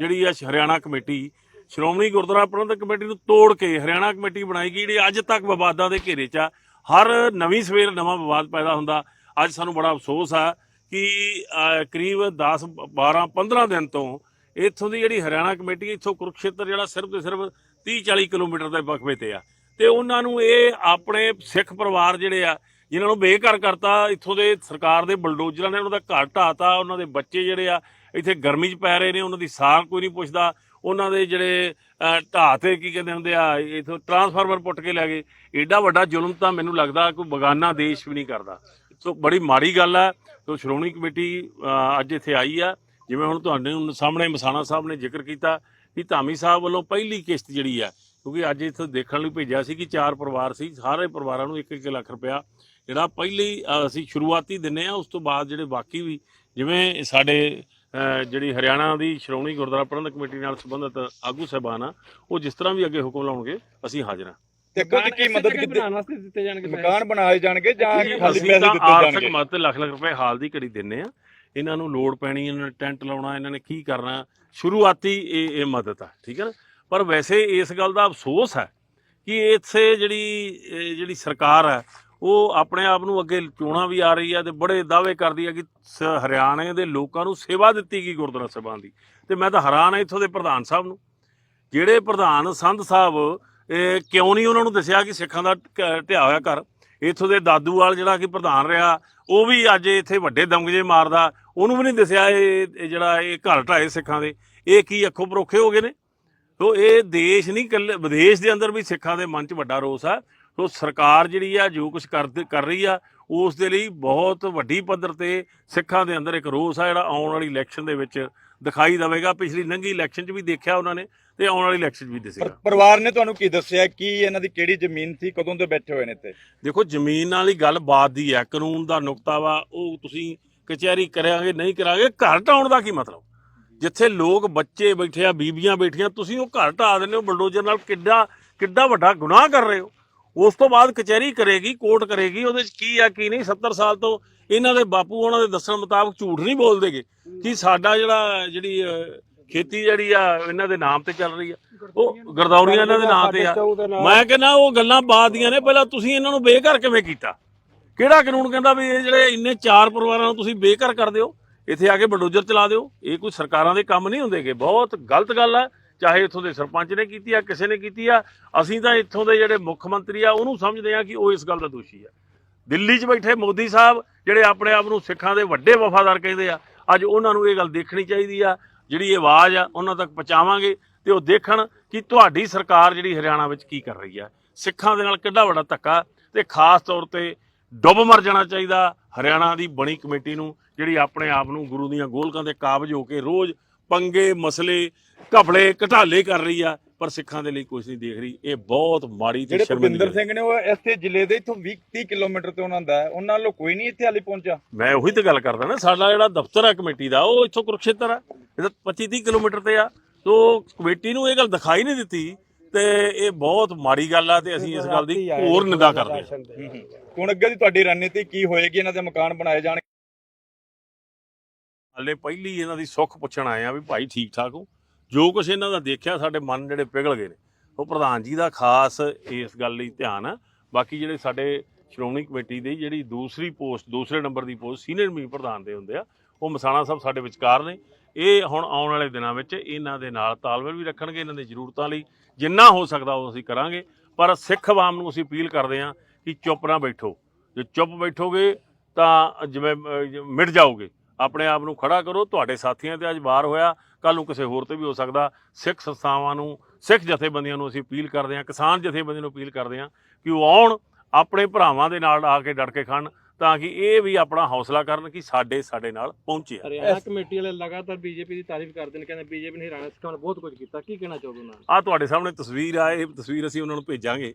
ਜਿਹੜੀ ਆ ਹਰਿਆਣਾ ਕਮੇਟੀ, ਸ਼੍ਰੋਮਣੀ ਗੁਰਦੁਆਰਾ ਪ੍ਰਬੰਧਕ ਕਮੇਟੀ ਨੂੰ ਤੋੜ ਕੇ ਹਰਿਆਣਾ ਕਮੇਟੀ ਬਣਾਈ ਗਈ, ਜਿਹੜੀ ਅੱਜ ਤੱਕ ਵਿਵਾਦਾਂ ਦੇ ਘੇਰੇ 'ਚ ਆ। ਹਰ ਨਵੀਂ ਸਵੇਰ ਨਵਾਂ ਵਿਵਾਦ ਪੈਦਾ ਹੁੰਦਾ। ਅੱਜ ਸਾਨੂੰ ਬੜਾ ਅਫਸੋਸ ਆ ਕਿ ਕਰੀਬ 10 12 15 ਦਿਨ ਤੋਂ ਇੱਥੋਂ ਦੀ ਜਿਹੜੀ ਹਰਿਆਣਾ ਕਮੇਟੀ ਇੱਥੋਂ ਕੁਰਕਸ਼ੇਤਰ ਜਿਹੜਾ ਸਿਰਫ ਤੇ ਸਿਰਫ 30 40 ਕਿਲੋਮੀਟਰ ਦੇ ਵਕਫੇ ਤੇ ਆ। ਤੇ ਉਹਨਾਂ ਨੂੰ ਇਹ ਆਪਣੇ ਸਿੱਖ ਪਰਿਵਾਰ ਜਿਹੜੇ ਆ ਜਿਨ੍ਹਾਂ ਨੂੰ ਬੇਘਰ ਕਰਤਾ ਇੱਥੋਂ ਦੇ ਸਰਕਾਰ ਦੇ ਬਲਡੋਜ਼ਰਾਂ ਨੇ ਉਹਨਾਂ ਦਾ ਘਰ ਢਾਤਾ ਉਹਨਾਂ ਦੇ ਬੱਚੇ ਜਿਹੜੇ ਆ ਇੱਥੇ ਗਰਮੀ 'ਚ ਪੈ ਰਹੇ ਨੇ ਉਹਨਾਂ ਦੀ ਸਾਰ ਕੋਈ ਨਹੀਂ ਪੁੱਛਦਾ। ਉਹਨਾਂ ਦੇ ਜਿਹੜੇ ਅਹ, ਢਾਹ ਤੇ ਕੀ ਕਹਿੰਦੇ ਹੁੰਦੇ ਆ ਇਥੋਂ ਟਰਾਂਸਫਾਰਮਰ ਪੁੱਟ ਕੇ ਲੈ ਗਏ। ਏਡਾ ਵੱਡਾ ਜ਼ੁਲਮ ਤਾਂ ਮੈਨੂੰ ਲੱਗਦਾ ਕੋਈ ਬਗਾਨਾ ਦੇਸ਼ ਵੀ ਨਹੀਂ ਕਰਦਾ। ਸੋ ਬੜੀ ਮਾੜੀ ਗੱਲ ਆ। ਸੋ ਸ਼੍ਰੋਮਣੀ ਕਮੇਟੀ ਅੱਜ ਇੱਥੇ ਆਈ ਆ। ਜਿਵੇਂ ਹੁਣ ਤੁਹਾਨੂੰ ਸਾਹਮਣੇ ਮਸਾਣਾ ਸਾਹਿਬ ਨੇ ਜ਼ਿਕਰ ਕੀਤਾ ਕਿ ਧਾਮੀ ਸਾਹਿਬ ਵੱਲੋਂ ਪਹਿਲੀ ਕਿਸ਼ਤ ਜਿਹੜੀ ਆ ਕਿਉਂਕਿ ਅੱਜ ਇੱਥੇ ਦੇਖਣ ਲਈ ਭੇਜਿਆ ਸੀ ਕਿ ਚਾਰ ਪਰਿਵਾਰ ਸੀ ਸਾਰੇ ਪਰਿਵਾਰਾਂ ਨੂੰ 1-1 ਲੱਖ ਰੁਪਇਆ ਜਿਹੜਾ ਪਹਿਲੀ ਅਸੀਂ ਸ਼ੁਰੂਆਤੀ ਦਿੰਨੇ ਆ ਉਸ ਤੋਂ ਬਾਅਦ ਜਿਹੜੇ ਬਾਕੀ ਵੀ ਜਿਵੇਂ ਸਾਡੇ ਜਿਹੜੀ ਹਰਿਆਣਾ ਦੀ ਸ਼੍ਰੋਮਣੀ ਗੁਰਦੁਆਰਾ ਪ੍ਰਬੰਧਕ ਕਮੇਟੀ ਨਾਲ ਸੰਬੰਧਿਤ ਆਗੂ ਸਾਹਿਬਾਨ ਆ ਉਹ ਜਿਸ ਤਰ੍ਹਾਂ ਵੀ ਅੱਗੇ ਹੁਕਮ ਲਾਉਣਗੇ ਅਸੀਂ ਹਾਜ਼ਰ ਹਾਂ। ਤੇ ਕੁਝ ਕੀ ਮਦਦ ਕੀਤੀ? ਬਣਾਉਣ ਵਾਸਤੇ ਦਿੱਤੇ ਜਾਣਗੇ? ਮਕਾਨ ਬਣਾਏ ਜਾਣਗੇ ਜਾਂ ਖਾਲੀ ਪੈਸੇ ਦਿੱਤੇ ਆਰਥਿਕ ਜਾਣਗੇ ਮਦਦ ਲੱਖ ਲੱਖ ਰੁਪਏ ਹਾਲ ਦੀ ਘੜੀ ਦਿੰਨੇ ਆ। ਇਹਨਾਂ ਨੂੰ ਲੋੜ ਪੈਣੀ, ਇਹਨਾਂ ਨੇ ਟੈਂਟ ਲਾਉਣਾ, ਇਹਨਾਂ ਨੇ ਕੀ ਕਰਨਾ, ਸ਼ੁਰੂਆਤੀ ਇਹ ਇਹ ਮਦਦ ਆ, ਠੀਕ ਹੈ ਨਾ? ਪਰ ਵੈਸੇ ਇਸ ਗੱਲ ਦਾ ਅਫਸੋਸ ਹੈ ਕਿ ਇੱਥੇ ਜਿਹੜੀ ਜਿਹੜੀ ਸਰਕਾਰ ਹੈ, ਉਹ ਆਪਣੇ ਆਪ ਨੂੰ ਅੱਗੇ ਚੋਣਾਂ ਵੀ ਆ ਰਹੀ ਹੈ ਤੇ ਬੜੇ ਦਾਅਵੇ ਕਰਦੀ ਹੈ ਕਿ ਸ- ਹਰਿਆਣੇ ਦੇ ਲੋਕਾਂ ਨੂੰ ਸੇਵਾ ਦਿੱਤੀ ਗਈ ਗੁਰਦੁਆਰਾ ਸਾਹਿਬਾਨ ਦੀ। ਤੇ ਮੈਂ ਤਾਂ ਹੈਰਾਨ ਹਾਂ ਇੱਥੋਂ ਦੇ ਪ੍ਰਧਾਨ ਸਾਹਿਬ ਨੂੰ। ਜਿਹੜੇ ਪ੍ਰਧਾਨ ਸੰਤ ਸਾਹਿਬ ਕਿਉਂ ਨਹੀਂ ਉਹਨਾਂ ਨੂੰ ਦੱਸਿਆ ਕਿ ਸਿੱਖਾਂ ਦਾ ਢਿਆ ਹੋਇਆ ਘਰ? ਇੱਥੋਂ ਦੇ ਦਾਦੂਵਾਲ ਜਿਹੜਾ ਕਿ ਪ੍ਰਧਾਨ ਰਿਹਾ, ਉਹ ਵੀ ਅੱਜ ਇੱਥੇ ਵੱਡੇ ਦਮਗਜੇ ਮਾਰਦਾ ਉਹਨੂੰ ਵੀ ਨਹੀਂ ਦੱਸਿਆ ਇਹ ਇਹ ਜਿਹੜਾ ਇਹ ਘਰ ਢਾਏ ਸਿੱਖਾਂ ਦੇ। ਇਹ ਕੀ ਅੱਖੋਂ ਪਰੋਖੇ ਹੋ ਗਏ ਨੇ? ਸੋ ਇਹ ਦੇਸ਼ ਨਹੀਂ ਕੱਲੇ ਵਿਦੇਸ਼ ਦੇ ਅੰਦਰ ਵੀ ਸਿੱਖਾਂ ਦੇ ਮਨ 'ਚ ਵੱਡਾ ਰੋਸ ਆ। ਸੋ ਸਰਕਾਰ ਜਿਹੜੀ ਆ ਜੋ ਕੁਝ ਕਰ ਕਰ ਰਹੀ ਆ ਉਸ ਦੇ ਲਈ ਬਹੁਤ ਵੱਡੀ ਪੱਧਰ ਤੇ ਸਿੱਖਾਂ ਦੇ ਅੰਦਰ ਇੱਕ ਰੋਸ ਆ ਜਿਹੜਾ ਆਉਣ ਵਾਲੀ ਇਲੈਕਸ਼ਨ ਦੇ ਵਿੱਚ ਦਿਖਾਈ ਦੇਵੇਗਾ। ਪਿਛਲੀ ਲੰਘੀ ਇਲੈਕਸ਼ਨ 'ਚ ਵੀ ਦੇਖਿਆ ਉਹਨਾਂ ਨੇ ਤੇ ਆਉਣ ਵਾਲੀ ਇਲੈਕਸ਼ਨ 'ਚ ਵੀ ਦਿਸੇਗਾ। ਪਰਿਵਾਰ ਨੇ ਤੁਹਾਨੂੰ ਕੀ ਦੱਸਿਆ? ਕੀ ਇਹਨਾਂ ਦੀ ਕਿਹੜੀ ਜ਼ਮੀਨ ਸੀ? ਕਦੋਂ ਦੇ ਬੈਠੇ ਹੋਏ ਨੇ ਇੱਥੇ? ਦੇਖੋ ਜ਼ਮੀਨ ਵਾਲੀ ਗੱਲ ਬਾਤ ਦੀ ਹੈ ਕਾਨੂੰਨ ਦਾ ਨੁਕਤਾ ਵਾ ਉਹ ਤੁਸੀਂ ਕਚਹਿਰੀ ਕਰਾਂਗੇ ਨਹੀਂ ਕਰਾਂਗੇ ਘਰ ਢਾਉਣ ਦਾ ਕੀ ਮਤਲਬ? ਜਿੱਥੇ ਲੋਕ ਬੱਚੇ ਬੈਠੇ ਆ ਬੀਬੀਆਂ ਬੈਠੀਆਂ ਤੁਸੀਂ ਉਹ ਘਰ ਢਾ ਦਿੰਦੇ ਹੋ ਬਲਡੋਜ਼ਰ ਨਾਲ ਕਿੱਡਾ ਕਿੱਡਾ ਵੱਡਾ ਗੁਨਾਹ ਕਰ ਰਹੇ ਹੋ। ਉਸ ਤੋਂ ਬਾਅਦ ਕਚਹਿਰੀ ਕਰੇਗੀ ਕੋਰਟ ਕਰੇਗੀ ਉਹਦੇ 'ਚ ਕੀ ਆ ਕੀ ਨਹੀਂ? 70 ਸਾਲ ਤੋਂ ਇਹਨਾਂ ਦੇ ਬਾਪੂ ਉਹਨਾਂ ਦੇ ਦੱਸਣ ਮੁਤਾਬਕ ਝੂਠ ਨਹੀਂ ਬੋਲਦੇਗੇ ਕਿ ਸਾਡਾ ਜਿਹੜਾ ਜਿਹੜੀ ਖੇਤੀ ਜਿਹੜੀ ਆ ਇਹਨਾਂ ਦੇ ਨਾਮ ਤੇ ਚੱਲ ਰਹੀ ਆ। ਉਹ ਗਰਦੌਰੀਆਂ ਇਹਨਾਂ ਦੇ ਨਾਮ ਤੇ ਆ। ਮੈਂ ਕਹਿੰਦਾ ਉਹ ਗੱਲਾਂ ਬਾਤ ਦੀਆਂ ਨੇ ਪਹਿਲਾਂ ਤੁਸੀਂ ਇਹਨਾਂ ਨੂੰ ਬੇਘਰ ਕਿਵੇਂ ਕੀਤਾ? ਕਿਹੜਾ ਕਾਨੂੰਨ ਕਹਿੰਦਾ ਵੀ ਇਹ ਜਿਹੜੇ ਇੰਨੇ ਚਾਰ ਪਰਿਵਾਰਾਂ ਨੂੰ ਤੁਸੀਂ ਬੇਘਰ ਕਰ ਦਿਓ ਇੱਥੇ ਆ ਕੇ ਬਲਡੋਜ਼ਰ ਚਲਾ ਦਿਓ? ਇਹ ਕੋਈ ਸਰਕਾਰਾਂ ਦੇ ਕੰਮ ਨਹੀਂ ਹੁੰਦੇਗੇ ਬਹੁਤ ਗਲਤ ਗੱਲ ਆ। ਚਾਹੇ ਇੱਥੋਂ ਦੇ ਸਰਪੰਚ ਨੇ ਕੀਤੀ ਆ, ਕਿਸੇ ਨੇ ਕੀਤੀ ਆ, ਅਸੀਂ ਤਾਂ ਇੱਥੋਂ ਦੇ ਜਿਹੜੇ ਮੁੱਖ ਮੰਤਰੀ ਆ, ਉਹਨੂੰ ਸਮਝਦੇ ਆ ਕਿ ਉਹ ਇਸ ਗੱਲ ਦਾ ਦੋਸ਼ੀ ਆ। ਦਿੱਲੀ 'ਚ ਬੈਠੇ ਮੋਦੀ ਸਾਹਿਬ, ਜਿਹੜੇ ਆਪਣੇ ਆਪ ਨੂੰ ਸਿੱਖਾਂ ਦੇ ਵੱਡੇ ਵਫਾਦਾਰ ਕਹਿੰਦੇ ਆ, ਅੱਜ ਉਹਨਾਂ ਨੂੰ ਇਹ ਗੱਲ ਦੇਖਣੀ ਚਾਹੀਦੀ ਆ। ਜਿਹੜੀ ਇਹ ਆਵਾਜ਼ ਆ, ਉਹਨਾਂ ਤੱਕ ਪਹੁੰਚਾਵਾਂਗੇ ਤੇ ਉਹ ਦੇਖਣ ਕਿ ਤੁਹਾਡੀ ਸਰਕਾਰ ਜਿਹੜੀ ਹਰਿਆਣਾ ਵਿੱਚ ਕੀ ਕਰ ਰਹੀ ਆ। ਸਿੱਖਾਂ ਦੇ ਨਾਲ ਕਿੰਨਾ ਵੱਡਾ ਧੱਕਾ ਤੇ ਖਾਸ ਤੌਰ ਤੇ ਡੁੱਬ ਮਰ ਜਾਣਾ ਚਾਹੀਦਾ। ਹਰਿਆਣਾ ਦੀ ਬਣੀ ਕਮੇਟੀ ਨੂੰ ਜਿਹੜੀ ਆਪਣੇ ਆਪ ਨੂੰ ਗੁਰੂ ਦੀਆਂ ਗੋਲਕਾਂ ਦੇ ਕਾਬਜ ਹੋ ਕੇ ਰੋਜ਼ ਪੰਗੇ ਮਸਲੇ ਘਪਲੇ ਘਟਾਲੇ ਕਰ ਰਹੀ ਆ ਪਰ ਸਿੱਖਾਂ ਦੇ ਲਈ ਕੁਝ ਨਹੀਂ ਦੇਖ ਰਹੀ। ਇਹ ਬਹੁਤ ਮਾੜੀ ਤੇ ਜਿਹੜੇ ਸ਼ਰਮਿੰਦਗੀ ਭੁਪਿੰਦਰ ਸਿੰਘ ਨੇ ਉਹ ਇਸੇ ਜ਼ਿਲ੍ਹੇ ਦੇ ਇਥੋਂ 20 30 ਕਿਲੋਮੀਟਰ ਤੇ ਉਹਨਾਂ ਦਾ ਹੈ। ਉਹਨਾਂ ਵੱਲੋਂ ਕੋਈ ਨਹੀਂ ਇੱਥੇ ਹਾਲੇ ਪਹੁੰਚਾ ਮੈਂ ਉਹੀ ਤਾਂ ਗੱਲ ਕਰਦਾ ਨਾ ਸਾਡਾ ਜਿਹੜਾ ਦਫ਼ਤਰ ਹੈ ਕਮੇਟੀ ਦਾ ਉਹ ਇੱਥੋਂ ਕੁਰਕਸ਼ੇਤਰ ਆ। ਇਹ ਤਾਂ 25 30 ਕਿਲੋਮੀਟਰ ਤੇ ਆ। ਸੋ ਕਮੇਟੀ ਨੂੰ ਇਹ ਗੱਲ ਦਿਖਾਈ ਨਹੀਂ ਦਿੱਤੀ ਤੇ ਇਹ ਬਹੁਤ ਮਾੜੀ ਗੱਲ ਆ ਤੇ ਅਸੀਂ ਇਸ ਗੱਲ ਦੀ ਘੋਰ ਨਿੰਦਾ ਕਰਦੇ ਹਾਂ ਹੁਣ ਅੱਗੇ ਦੀ ਤੁਹਾਡੀ ਰਣਨੀਤੀ ਕੀ ਹੋਏਗੀ? ਇਹਨਾਂ ਦੇ ਮਕਾਨ ਬਣਾਏ ਜਾਣਗੇ? ਹਲੇ ਪਹਿਲੀ ਇਹਨਾਂ ਦੀ ਸੁੱਖ ਪੁੱਛਣ ਆਏ ਆ ਵੀ ਭਾਈ ਠੀਕ ਠਾਕ ਹੋ। ਜੋ ਕੁਝ ਇਹਨਾਂ ਦਾ ਦੇਖਿਆ ਸਾਡੇ ਮਨ ਜਿਹੜੇ ਪਿਘਲ ਗਏ ਨੇ। ਉਹ ਪ੍ਰਧਾਨ ਜੀ ਦਾ ਖਾਸ ਇਸ ਗੱਲ ਲਈ ਧਿਆਨ ਆ। ਬਾਕੀ ਜਿਹੜੇ ਸਾਡੇ ਸ਼੍ਰੋਮਣੀ ਕਮੇਟੀ ਦੀ ਜਿਹੜੀ ਦੂਸਰੀ ਪੋਸਟ ਦੂਸਰੇ ਨੰਬਰ ਦੀ ਪੋਸਟ ਸੀਨੀਅਰ ਮੀਤ ਪ੍ਰਧਾਨ ਦੇ ਹੁੰਦੇ ਆ ਉਹ ਮਸਾਣਾ ਸਾਹਿਬ ਸਾਡੇ ਵਿਚਕਾਰ ਨੇ। ਇਹ ਹੁਣ ਆਉਣ ਵਾਲੇ ਦਿਨਾਂ ਵਿੱਚ ਇਹਨਾਂ ਦੇ ਨਾਲ ਤਾਲਮੇਲ ਵੀ ਰੱਖਣਗੇ, ਇਹਨਾਂ ਦੀ ਜ਼ਰੂਰਤਾਂ ਲਈ ਜਿੰਨਾ ਹੋ ਸਕਦਾ ਉਹ ਅਸੀਂ ਕਰਾਂਗੇ। ਪਰ ਸਿੱਖ ਆਵਾਮ ਨੂੰ ਅਸੀਂ ਅਪੀਲ ਕਰਦੇ ਹਾਂ ਕਿ ਚੁੱਪ ਨਾ ਬੈਠੋ। ਜੇ ਚੁੱਪ ਬੈਠੋਗੇ ਤਾਂ ਜਿਵੇਂ ਮਿਟ ਜਾਓਗੇ। ਆਪਣੇ ਆਪ ਨੂੰ ਖੜਾ ਕਰੋ। ਤੁਹਾਡੇ ਸਾਥੀਆਂ ਤੇ ਅੱਜ ਵਾਰ ਹੋਇਆ ਕੱਲ ਨੂੰ ਕਿਸੇ ਹੋਰ ਤੇ ਵੀ ਹੋ ਸਕਦਾ। ਸਿੱਖ ਸੰਸਥਾਵਾਂ ਨੂੰ, ਸਿੱਖ ਜਥੇਬੰਦੀਆਂ ਨੂੰ ਅਸੀਂ ਅਪੀਲ ਕਰਦੇ ਹਾਂ, ਕਿਸਾਨ ਜਥੇਬੰਦੀਆਂ ਨੂੰ ਅਪੀਲ ਕਰਦੇ ਹਾਂ ਕਿ ਉਹ ਆਉਣ, ਆਪਣੇ ਭਰਾਵਾਂ ਦੇ ਨਾਲ ਆ ਕੇ ਡਟ ਕੇ ਖੜਨ ਤਾਂ ਕਿ ਇਹ ਵੀ ਆਪਣਾ ਹੌਸਲਾ ਕਰਨ ਕਿ ਸਾਡੇ ਸਾਡੇ ਨਾਲ ਪਹੁੰਚੇ ਆ। ਹਰਿਆਣਾ ਕਮੇਟੀ ਵਾਲੇ ਲਗਾਤਾਰ ਬੀਜੇਪੀ ਦੀ ਤਾਰੀਫ ਕਰਦੇ ਨੇ ਕਹਿੰਦੇ ਬੀਜੇਪੀ ਨੇ ਹਰਿਆਣਾ ਸਿੱਖਾਂ ਨੂੰ ਬਹੁਤ ਕੁਝ ਕੀਤਾ। ਕੀ ਕਹਿਣਾ ਚਾਹੋਗੇ ਉਹਨਾਂ ਨੂੰ? ਆ ਤੁਹਾਡੇ ਸਾਹਮਣੇ ਤਸਵੀਰ ਆ ਇਹ ਤਸਵੀਰ ਅਸੀਂ ਉਹਨਾਂ ਨੂੰ ਭੇਜਾਂਗੇ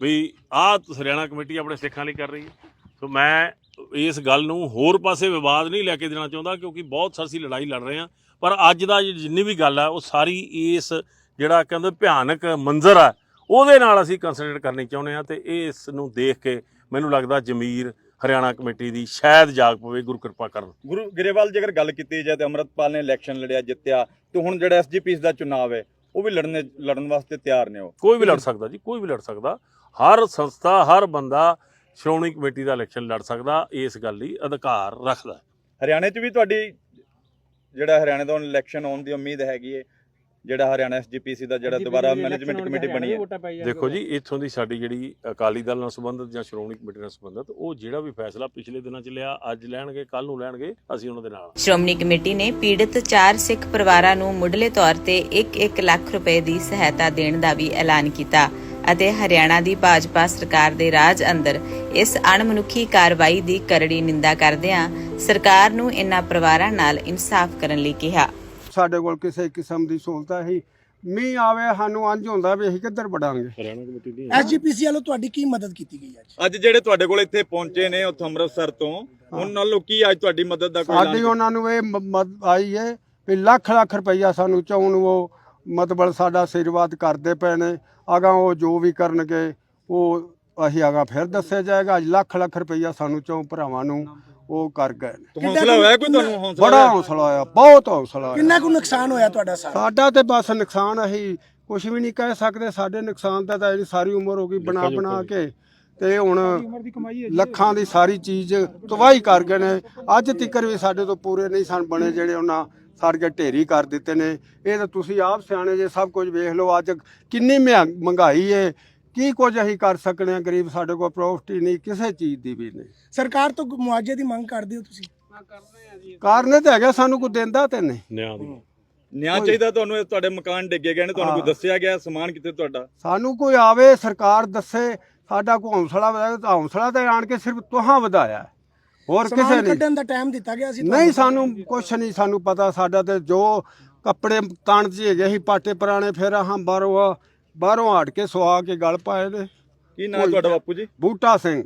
ਵੀ ਆਹ ਹਰਿਆਣਾ ਕਮੇਟੀ ਆਪਣੇ ਸਿੱਖਾਂ ਲਈ ਕਰ ਰਹੀ ਹੈ। ਸੋ ਮੈਂ ਇਸ ਗੱਲ ਨੂੰ ਹੋਰ ਪਾਸੇ ਵਿਵਾਦ ਨਹੀਂ ਲੈ ਕੇ ਦੇਣਾ ਚਾਹੁੰਦਾ ਕਿਉਂਕਿ ਬਹੁਤ ਸਾਰੀ ਲੜਾਈ ਲੜ ਰਹੇ ਹਾਂ। ਪਰ ਅੱਜ ਦਾ ਜਿੰਨੀ ਵੀ ਗੱਲ ਆ ਉਹ ਸਾਰੀ ਇਸ ਜਿਹੜਾ ਕਹਿੰਦੇ ਭਿਆਨਕ ਮੰਜ਼ਰ ਆ ਉਹਦੇ ਨਾਲ ਅਸੀਂ ਕੰਸੈਂਟਰੇਟ ਕਰਨੀ ਚਾਹੁੰਦੇ ਆ ਤੇ ਇਸ ਨੂੰ ਦੇਖ ਕੇ ਮੈਨੂੰ ਲੱਗਦਾ ਜ਼ਮੀਰ ਹਰਿਆਣਾ ਕਮੇਟੀ ਦੀ ਸ਼ਾਇਦ ਜਾਗ ਪਵੇ ਗੁਰੂ ਕਿਰਪਾ ਕਰਨ। ਗੁਰੂ ਗਰੇਵਾਲ ਜੇਕਰ ਗੱਲ ਕੀਤੀ ਜਾਏ ਤੇ ਅਮਰਤਪਾਲ ਨੇ ਇਲੈਕਸ਼ਨ ਲੜਿਆ ਜਿੱਤਿਆ ਤੇ ਹੁਣ ਜਿਹੜਾ ਐਸਜੀਪੀਸ ਦਾ ਚੁਣਾਵ ਹੈ ਉਹ ਵੀ ਲੜਨੇ ਲੜਨ ਵਾਸਤੇ ਤਿਆਰ ਨੇ ਉਹ। ਕੋਈ ਵੀ ਲੜ ਸਕਦਾ ਜੀ ਕੋਈ ਵੀ ਲੜ ਸਕਦਾ। ਹਰ ਸੰਸਥਾ ਹਰ ਬੰਦਾ ਸ਼੍ਰੋਮਣੀ ਕਮੇਟੀ ਦਾ ਇਲੈਕਸ਼ਨ ਲੜ ਸਕਦਾ ਇਸ ਗੱਲ ਲਈ ਅਧਿਕਾਰ ਰੱਖਦਾ। ਹਰਿਆਣੇ 'ਚ ਵੀ ਤੁਹਾਡੀ ਜਿਹੜਾ ਹਰਿਆਣੇ ਤੋਂ ਇਲੈਕਸ਼ਨ ਆਉਣ ਦੀ ਉਮੀਦ ਹੈਗੀ ਹੈ ਜਿਹੜਾ ਹਰਿਆਣਾ ਐਸਜੀਪੀਸੀ ਦਾ ਜਿਹੜਾ ਦੁਬਾਰਾ ਮੈਨੇਜਮੈਂਟ ਕਮੇਟੀ ਬਣੀ ਹੈ। ਦੇਖੋ ਜੀ ਇੱਥੋਂ ਦੀ ਸਾਡੀ ਜਿਹੜੀ ਅਕਾਲੀ ਦਲ ਨਾਲ ਸੰਬੰਧਿਤ ਜਾਂ ਸ਼੍ਰੋਮਣੀ ਕਮੇਟੀ ਨਾਲ ਸੰਬੰਧਿਤ ਉਹ ਜਿਹੜਾ ਵੀ ਫੈਸਲਾ ਪਿਛਲੇ ਦਿਨਾਂ 'ਚ ਲਿਆ ਅੱਜ ਲੈਣਗੇ ਕੱਲ ਨੂੰ ਲੈਣਗੇ ਅਸੀਂ ਉਹਨਾਂ ਦੇ ਨਾਲ। ਸ਼੍ਰੋਮਣੀ ਕਮੇਟੀ ਨੇ ਪੀੜਤ ਚਾਰ ਸਿੱਖ ਪਰਿਵਾਰਾਂ ਨੂੰ ਮੁੱਢਲੇ ਤੌਰ ਤੇ 1-1 ਲੱਖ ਰੁਪਏ ਦੀ ਸਹਾਇਤਾ ਦੇਣ ਦਾ ਵੀ ਐਲਾਨ ਕੀਤਾ ਅਤੇ ਹਰਿਆਣਾ ਦੀ ਭਾਜਪਾ ਸਰਕਾਰ ਦੇ ਰਾਜ ਅੰਦਰ ਇਸ ਅਣਮਨੁੱਖੀ ਕਾਰਵਾਈ ਦੀ ਕਰੜੀ ਨਿੰਦਾ ਕਰਦਿਆਂ ਸਰਕਾਰ ਨੂੰ ਇਨ੍ਹਾਂ ਪਰਿਵਾਰਾਂ ਨਾਲ ਇਨਸਾਫ ਕਰਨ ਲਈ ਕਿਹਾ। ਸਾਡੇ ਕੋਲ ਕਿਸੇ ਕਿਸਮ ਦੀ ਸਹੂਲਤ ਹੈ ਮੀਂਹ ਆਵੇ ਸਾਨੂੰ ਅੰਜ ਹੁੰਦਾ ਵੀ ਅਸੀਂ ਕਿੱਧਰ ਵੜਾਂਗੇ। ਹਰਿਆਣਾ ਕਮੇਟੀ ਦੀ ਐਸਜੀਪੀਸੀ ਵੱਲੋਂ ਤੁਹਾਡੀ ਕੀ ਮਦਦ ਕੀਤੀ ਗਈ ਅੱਜ? ਅੱਜ ਜਿਹੜੇ ਤੁਹਾਡੇ ਕੋਲ ਇੱਥੇ ਪਹੁੰਚੇ ਨੇ ਉੱਥੋਂ ਅੰਮ੍ਰਿਤਸਰ ਤੋਂ ਉਹਨਾਂ ਨਾਲੋਂ ਕੀ ਅੱਜ ਤੁਹਾਡੀ ਮਦਦ ਦਾ ਕੋਈ ਸਾਡੀ ਉਹਨਾਂ ਨੂੰ ਇਹ ਮਦਦ ਆਈ ਹੈ ਵੀ ਲੱਖ ਲੱਖ ਰੁਪਈਆ ਸਾਨੂੰ ਚਾਉਣ ਨੂੰ ਉਹ ਮਤਲਬ ਸਾਡਾ ਆਸ਼ੀਰਵਾਦ ਕਰਦੇ ਪਏ ਨੇ। ਅਗਾ ਉਹ ਜੋ ਵੀ ਕਰਨਗੇ ਉਹ ਅਸੀਂ ਅਗਾ ਫਿਰ ਦੱਸਿਆ ਜਾਏਗਾ। ਅੱਜ ਲੱਖ ਲੱਖ ਰੁਪਈਆ ਸਾਨੂੰ ਚੌਂ ਭਰਾਵਾਂ ਨੂੰ ਉਹ ਕਰ ਗਏ ਨੇ। ਹੌਸਲਾ ਹੋਇਆ ਕੋਈ ਤੁਹਾਨੂੰ ਹੌਸਲਾ ਬੜਾ? ਹੌਸਲਾ ਆਇਆ ਬਹੁਤ ਹੌਸਲਾ ਆਇਆ ਕਿੰਨਾ ਕੁ ਨੁਕਸਾਨ ਹੋਇਆ ਤੁਹਾਡਾ ਸਾਰਾ? ਸਾਡਾ ਤੇ ਬਸ ਨੁਕਸਾਨ ਅਸੀਂ ਕੁਝ ਵੀ ਨਹੀਂ ਕਹਿ ਸਕਦੇ ਸਾਡੇ ਨੁਕਸਾਨ ਦਾ ਤਾਂ ਇਹਦੀ ਸਾਰੀ ਉਮਰ ਹੋ ਗਈ ਬਣਾ ਬਣਾ ਕੇ ਤੇ ਹੁਣ ਲੱਖਾਂ ਦੀ ਸਾਰੀ ਚੀਜ਼ ਤਬਾਹੀ ਕਰ ਗਏ ਨੇ। ਅੱਜ ਤੱਕਰ ਵੀ ਸਾਡੇ ਤੋਂ ਪੂਰੇ ਨਹੀਂ ਸਨ ਬਣੇ ਜਿਹੜੇ ਉਹਨਾਂ ਸਾਡੇ ਢੇਰੀ ਕਰ ਦਿੱਤੇ ਨੇ। ਇਹ ਤਾਂ ਤੁਸੀਂ ਆਪ ਸਿਆਣੇ ਜੇ ਸਭ ਕੁਝ ਵੇਖ ਲਓ ਅੱਜ ਕਿੰਨੀ ਮਹਿੰ- ਮਹਿੰਗਾਈ ਏ ਕੀ ਕੁਝ ਅਸੀਂ ਕਰ ਸਕਨੇ ਆ? ਗਰੀਬ ਸਾਡੇ ਕੋਲ ਪ੍ਰੋਪਰਟੀ ਨਹੀਂ ਕਿਸੇ ਚੀਜ਼ ਦੀ ਵੀ ਨਹੀਂ। ਸਰਕਾਰ ਤੋਂ ਮੁਆਵਜ਼ੇ ਦੀ ਮੰਗ ਕਰਦੇ ਹੋ ਤੁਸੀਂ? ਕਾਰਨ ਤਾਂ ਹੈਗਾ ਸਾਨੂੰ ਕੋਈ ਦਿੰਦਾ ਤੇ ਨਹੀਂ। ਨਿਆਂ ਦੀ। ਨਿਆਂ ਚਾਹੀਦਾ ਤੁਹਾਨੂੰ ਇਹ ਤੁਹਾਡੇ ਮਕਾਨ ਡਿੱਗੇ ਗਏ ਨੇ ਤੁਹਾਨੂੰ ਕੋਈ। ਦੱਸਿਆ ਗਿਆ ਸਮਾਨ ਕਿੱਥੇ ਤੁਹਾਡਾ? ਸਾਨੂੰ ਕੋਈ ਆਵੇ ਸਰਕਾਰ ਦੱਸੇ ਸਾਡਾ ਕੋਈ ਹੌਸਲਾ ਵਧਾਏ ਤਾਂ ਹੌਸਲਾ ਤਾਂ ਆਣ ਕੇ ਸਿਰਫ ਤੁਹਾਂ ਵਧਾਇਆ। ਹੋਰ ਕਿਸੇ ਸਮਾਨ ਨੇ ਕੱਢਣ ਦਾ ਟਾਈਮ ਦਿੱਤਾ ਗਿਆ ਸੀ ਨਹੀਂ ਸਾਨੂੰ ਕੁਛ ਨਹੀਂ ਸਾਨੂੰ ਪਤਾ ਸਾਡਾ ਤੇ ਜੋ ਕੱਪੜੇ ਤਣ ਚ ਹੈਗੇ ਸੀ ਪਾਟੇ ਪੁਰਾਣੇ ਫਿਰ ਆਹ ਬਾਹਰੋਂ ਆ- ਬਾਹਰੋਂ ਹਟ ਕੇ ਸਵਾ ਕੇ ਗਲ ਪਾਏ ਨੇ ਕੀ ਨਾਮ ਤੁਹਾਡਾ ਬਾਪੂ ਜੀ? ਬੂਟਾ ਸਿੰਘ।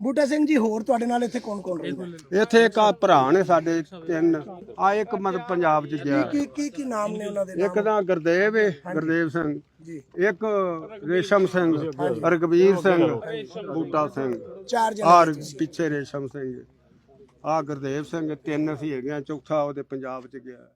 ਬੂਟਾ ਸਿੰਘ ਜੀ ਹੋਰ ਤੁਹਾਡੇ ਨਾਲ ਇੱਥੇ ਕੌਣ ਕੌਣ ਰਹਿੰਦਾ? ਇੱਥੇ ਇੱਕ ਆਹ ਭਰਾ ਨੇ ਸਾਡੇ ਤਿੰਨ ਆ ਇੱਕ ਮਤਲਬ ਪੰਜਾਬ ਚ ਗਿਆ। ਕੀ ਕੀ ਕੀ ਨਾਮ ਨੇ ਉਹਨਾਂ ਦੇ ਇੱਕ ਨਾਮ ਦਾ ਗੁਰਦੇਵ ਹੈ ਗੁਰਦੇਵ ਸਿੰਘ। ਜੀ। ਇੱਕ ਰੇਸ਼ਮ ਸਿੰਘ ਰਗਵੀਰ ਸਿੰਘ ਬੂਟਾ ਸਿੰਘ। ਚਾਰ ਜਣੇ ਆਰ ਪਿੱਛੇ ਰੇਸ਼ਮ ਸਿੰਘ। ਆ ਗੁਰਦੇਵ ਸਿੰਘ ਤਿੰਨ ਅਸੀਂ ਹੈਗੇ ਆ ਚੌਥਾ ਉਹਦੇ ਪੰਜਾਬ ਚ ਗਿਆ।